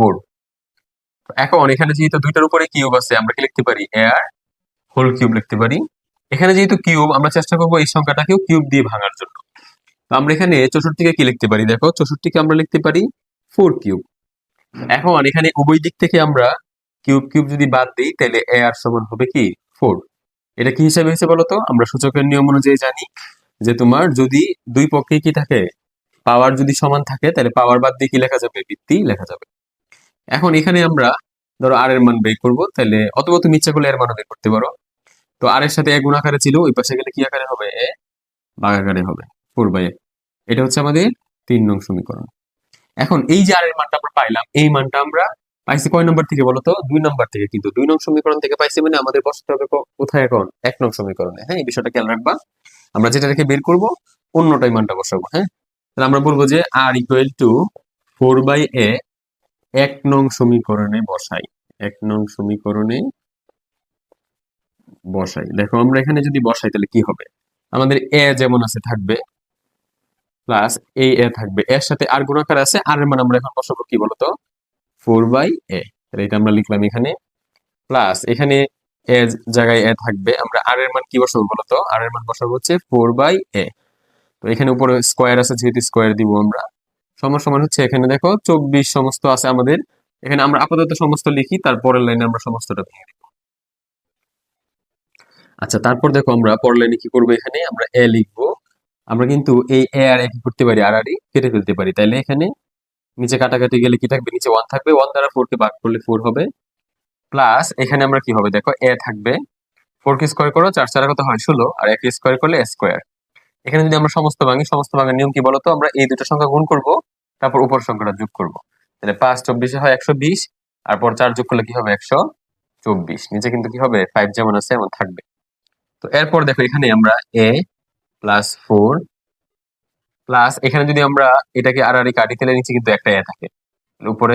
Four এখন এখানে যেহেতু দুইটার উপরে কিউব আছে, আমরা কি লিখতে পারি? এ আর হোল কিউব লিখতে পারি। এখানে যেহেতু কিউব আমরা চেষ্টা করব এই সংখ্যাটাকেও কিউব দিয়ে ভাঙার জন্য। তো আমরা এখানে চৌষট্টিকে কি লিখতে পারি? দেখো, চৌষট্টিকে আমরা লিখতে পারি ফোর কিউব এখন এখানে উভয় দিক থেকে আমরা কিউব কিউব যদি বাদ দিই, তাহলে এ আর সমান হবে কি? ফোর এটা কি হিসাবে হয়েছে বলতো আমরা সূচকের নিয়ম অনুযায়ী জানি যে তোমার যদি দুই পক্ষে কি থাকে? পাওয়ার যদি সমান থাকে, তাহলে পাওয়ার বাদ দিয়ে কি লেখা যাবে? ভিত্তি লেখা যাবে। এখন এখানে আমরা ধরো আর এর মান বের করব, তাহলে অথবা তুমি ইচ্ছা করলে এর মানও বের করতে পারো। তো আর এর সাথে এক গুণ আকারে ছিল, ওই পাশে গেলে কি আকারে হবে? এ বাঘ আকারে হবে ফোর বাই এটা হচ্ছে আমাদের তিন নং সমীকরণ। এখন এই যে আর এর মানটা আমরা পাইলাম, এই মানটা আমরা পাইছি কয় নম্বর থেকে বলো তো? দুই নম্বর থেকে, কিন্তু দুই নং সমীকরণ থেকে পাইছি মানে আমাদের বসতে হবে কোথায় এখন? এক নং সমীকরণে হ্যাঁ? এই বিষয়টা খেয়াল রাখবা। আমরা যেটা রেখে বের করব, অন্যটাই মানটা বসাবো হ্যাঁ? তাহলে আমরা বলব যে R equal to four by A এক নং সমীকরণে বসাই। এক নং সমীকরণে বসাই। দেখো, আমরা এখানে যদি বসাই, তাহলে কি হবে? আমাদের এ যেমন আছে থাকবে প্লাস এই এ থাকবে। এর সাথে আর গুণাকার আছে, আর এর মান আমরা এখন বসাবো কি বলতো? ফোর বাই এ তাহলে এটা আমরা লিখলাম এখানে। প্লাস এখানে এ জায়গায় এ থাকবে, আমরা আর এর মান কি বসাবো বলতো? আর এর মান বসাবো হচ্ছে ফোর বাই এ তো এখানে উপরে স্কোয়ার আছে, যেহেতু স্কোয়ার দিব আমরা। সমান সমান হচ্ছে এখানে দেখো, চব্বিশ সমস্ত আছে আমাদের। এখানে আমরা আপাতত সমস্ত লিখি, তারপরের লাইনে আমরা সমস্তটা ভেঙে দিব আচ্ছা তারপর দেখো আমরা পরের লাইনে কি করব এখানে? আমরা এ লিখব। আমরা কিন্তু এই এ আর কি করতে পারি? আর আর কেটে ফেলতে পারি। তাইলে এখানে নিচে কাটাকাটি গেলে কি থাকবে? নিচে ওয়ান থাকবে। ওয়ান দ্বারা ফোর কে ভাগ করলে ফোর হবে। প্লাস এখানে আমরা কি হবে? দেখো, এ থাকবে। ফোর কে স্কোয়ার করো, চার চার কত হয়? ষোলো। আর এক স্কোয়ার করলে স্কোয়ার এখানে যদি আমরা সমস্ত ভাঙি, সমস্ত ভাঙার নিয়ম কি বলতো? আমরা এই দুটো সংখ্যা গুণ করব। তারপর উপর সংখ্যাটা যোগ করব। তাহলে পাঁচ চব্বিশে হয় একশো বিশ, আর পর চার যোগ করলে কি হবে? একশো চব্বিশ। নিচে কিন্তু কি হবে? ফাইভ যেমন আছে, এমন থাকবে। তো এরপর দেখো, এখানে আমরা এ প্লাস ফোর প্লাস এখানে যদি আমরা এটাকে আর কাটি, তাহলে নিচে কিন্তু একটা এ থাকে। উপরে